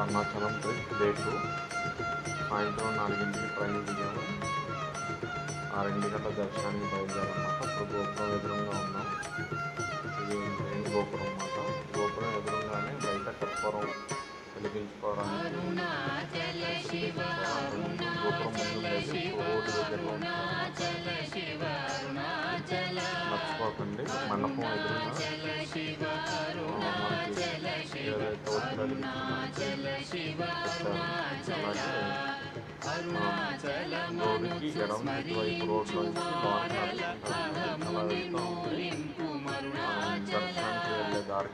Arunachalam trip day సాయంత్రం నాలుగింటికి train దిగాము ఆరింటికల్లా దర్శనానికి బయలుదేరమాట అప్పుడు గోపురం ఎదురుగా ఉన్నాం. ఇది ట్రైన్ గోపురం అన్నమాట. గోపురం ఎదురుగానే బయట కర్పూరం వెలిగించుకోవడానికి గోపురం ముందు రోడ్డు దగ్గర మర్చిపోకండి. మండపం ఎదురుగా మనకి అలాగే ఎడం వైపు రోడ్లో అలా వెళ్తూ ఉంటే మనం దర్శనానికి వెళ్ళే దారి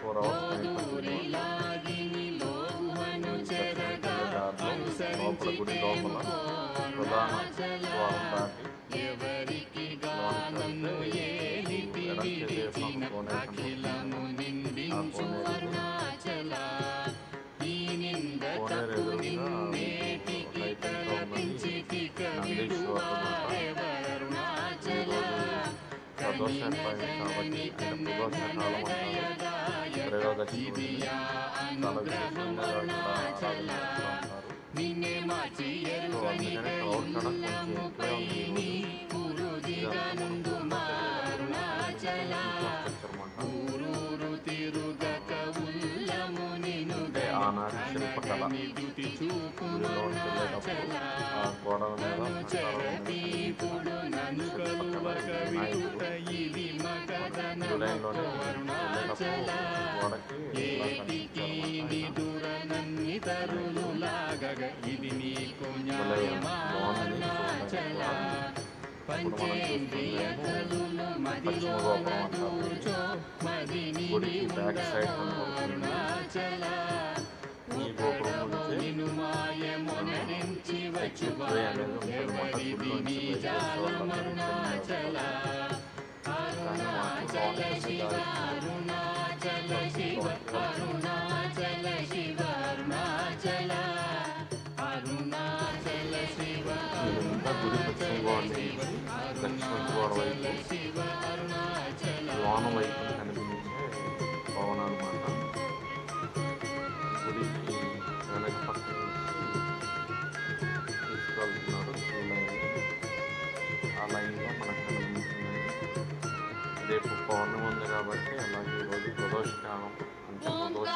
ఫోర్ అవర్స్ లోపల గుడి లోపల ప్రధాన నందీశ్వరుడు కాబట్టి కాలం అంటారు త్రయోదశి చాలా విశేషంగా ఉంటారు అందుకనే క్రౌడ్ కొంచెం ఎక్కువే ఉంది ఆనాటి శిల్పకళ గోడల మీద ఆకారం శిల్పకళ నాయకుడు జూలైలోనే వెళ్ళేటప్పుడు గోడకి ఇలా కనిపించారు ఇదంతా గుడి పశ్చిమ గోడ నుంచి దక్షిణ గోడ వైపు లోన వైపు పౌర్ణమి ఉంది కాబట్టి అలాగే ఈరోజు ప్రదోష జ్ఞానం అంటే ప్రదోష